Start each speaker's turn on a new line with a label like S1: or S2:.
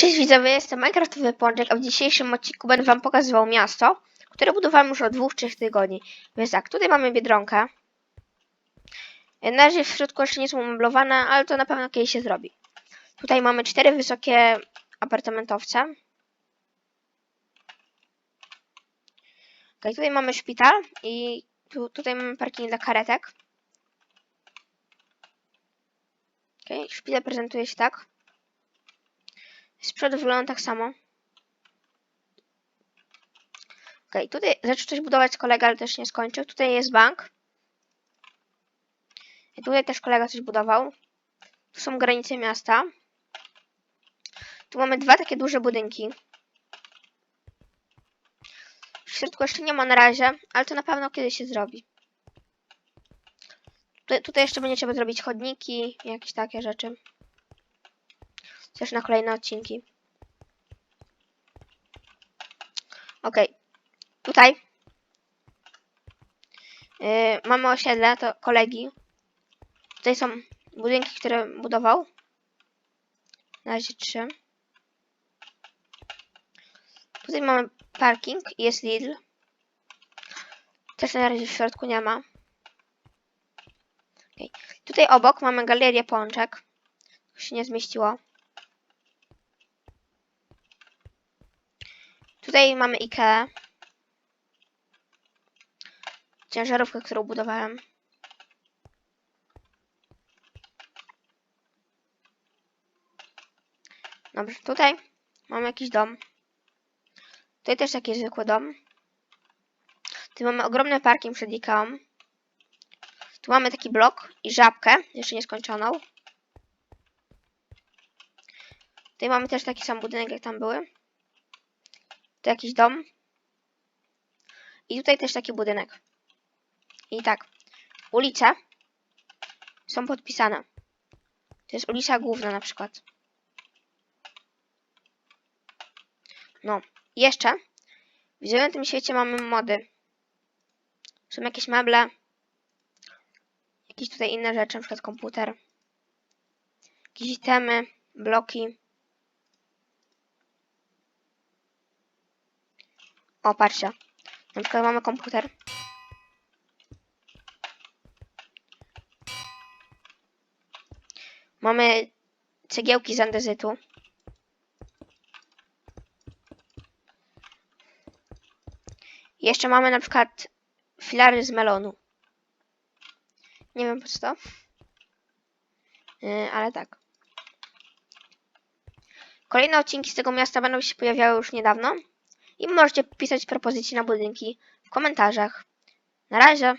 S1: Cześć widzowie, jestem Minecraftowy Pączek, a w dzisiejszym odcinku będę wam pokazywał miasto, które budowałem już od dwóch, trzech tygodni. Więc tak, tutaj mamy Biedronkę. Na razie w środku jeszcze nie są umeblowane, ale to na pewno kiedyś się zrobi. Tutaj mamy cztery wysokie apartamentowce. Okay, tutaj mamy szpital i tu, tutaj mamy parking dla karetek. Okay, szpital prezentuje się tak. Z przodu wygląda tak samo. Ok, tutaj zaczął coś budować kolega, ale też nie skończył. Tutaj jest bank. I tutaj też kolega coś budował. Tu są granice miasta. Tu mamy dwa takie duże budynki. W środku jeszcze nie ma na razie, ale to na pewno kiedyś się zrobi. Tutaj, jeszcze będzie trzeba zrobić chodniki jakieś takie rzeczy. Też na kolejne odcinki. Ok. Tutaj yy, mamy osiedle, to kolegi. Tutaj są budynki, które budował. Na razie trzy. Tutaj mamy parking jest Lidl. Też na razie w środku nie ma. Okay. Tutaj obok mamy galerię pączek. To się nie zmieściło. Tutaj mamy IKEA. Ciężarówkę, którą budowałem. Dobrze, tutaj mamy jakiś dom. Tutaj też taki zwykły dom. Tu mamy ogromny parking przed IKEA. Tu mamy taki blok i żabkę, jeszcze nieskończoną. Tutaj mamy też taki sam budynek, jak tam były. Tu jakiś dom. I tutaj też taki budynek. I tak, ulice są podpisane. To jest ulica główna na przykład. No, jeszcze w zielonym świecie mamy mody. Są jakieś meble. Jakieś tutaj inne rzeczy, na przykład komputer. Jakieś itemy, bloki. O, patrzcie. Na przykład mamy komputer. Mamy cegiełki z andezytu. Jeszcze mamy na przykład filary z melonu. Nie wiem po co to. Yy, ale tak. Kolejne odcinki z tego miasta będą się pojawiały już niedawno. I możecie pisać propozycje na budynki w komentarzach. Na razie.